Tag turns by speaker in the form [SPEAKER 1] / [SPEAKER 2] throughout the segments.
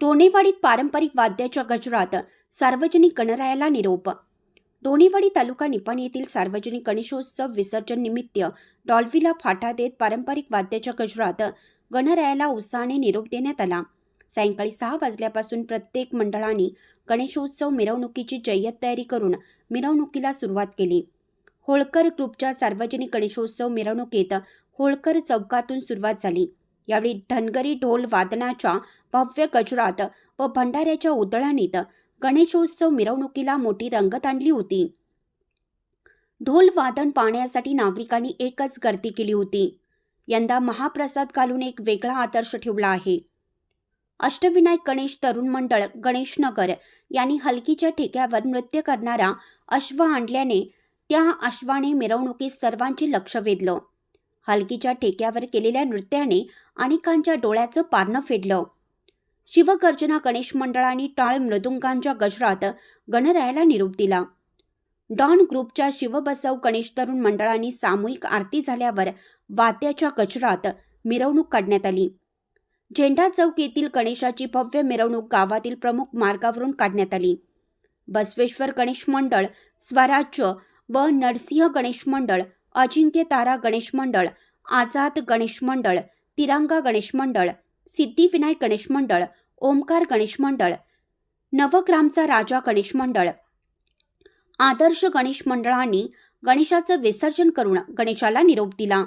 [SPEAKER 1] डोणेवाडीत पारंपरिक वाद्याच्या गजरात सार्वजनिक गणरायाला निरोप. डोणेवाडी तालुका निपण येथील सार्वजनिक गणेशोत्सव विसर्जन निमित्त डॉल्फीला फाटा देत पारंपरिक वाद्याच्या गजरात गणरायाला उत्साहाने निरोप देण्यात आला. सायंकाळी सहा वाजल्यापासून प्रत्येक मंडळाने गणेशोत्सव मिरवणुकीची जय्यत तयारी करून मिरवणुकीला सुरुवात केली. होळकर ग्रुपच्या सार्वजनिक गणेशोत्सव मिरवणुकीत होळकर चौकातून सुरुवात झाली. यावेळी धनगरी ढोल वादनाच्या भव्य गजरात व भंडाऱ्याच्या उधळणीत गणेशोत्सव मिरवणुकीला मोठी रंगत आणली होती. ढोल वादन पाहण्यासाठी नागरिकांनी एकच गर्दी केली होती. यंदा महाप्रसाद घालून एक वेगळा आदर्श ठेवला आहे. अष्टविनायक गणेश तरुण मंडळ गणेशनगर यांनी हलकीच्या ठेक्यावर नृत्य करणारा अश्व आणल्याने त्या अश्वाने मिरवणुकीत सर्वांचे लक्ष वेधलं. हलकीच्या ठेक्यावर केलेल्या नृत्याने अनेकांच्या डोळ्याचं पारणं फेडलं. शिवगर्जना गणेश मंडळाने टाळ मृदुंगांच्या गजरात गणरायाला निरोप दिला. डॉन ग्रुपच्या शिवबसव गणेश तरुण मंडळांनी सामूहिक आरती झाल्यावर वाद्याच्या गजरात मिरवणूक काढण्यात आली. झेंडा चौक येथील गणेशाची भव्य मिरवणूक गावातील प्रमुख मार्गावरून काढण्यात आली. बसवेश्वर गणेश मंडळ स्वराज्य व नरसिंह गणेश मंडळ अजिंक्य तारा गणेश मंडळ आझाद गणेश मंडळ तिरंगा गणेश मंडळ सिद्धिविनायक गणेश मंडळ ओमकार गणेश मंडळ नवग्रामचा राजा गणेश मंडळ आदर्श गणेश मंडळांनी गणेशाचं विसर्जन करून गणेशाला निरोप दिला.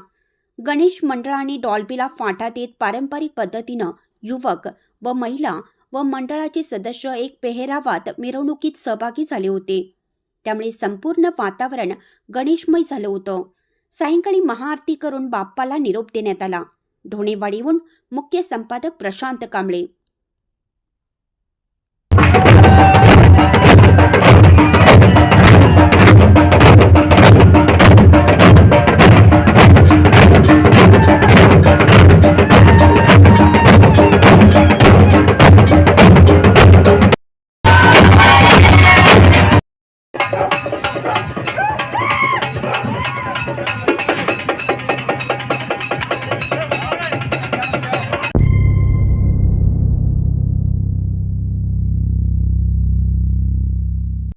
[SPEAKER 1] गणेश मंडळांनी डॉल्बीला फाटा देत पारंपरिक पद्धतीनं युवक व महिला व मंडळाचे सदस्य एक पेहरावात मिरवणुकीत सहभागी झाले होते. त्यामुळे संपूर्ण वातावरण गणेशमय झालं होतं. सायंकाळी महाआरती करून बाप्पाला निरोप देण्यात आला. ढोणेवाडीहून मुख्य संपादक प्रशांत कांबळे Thank you.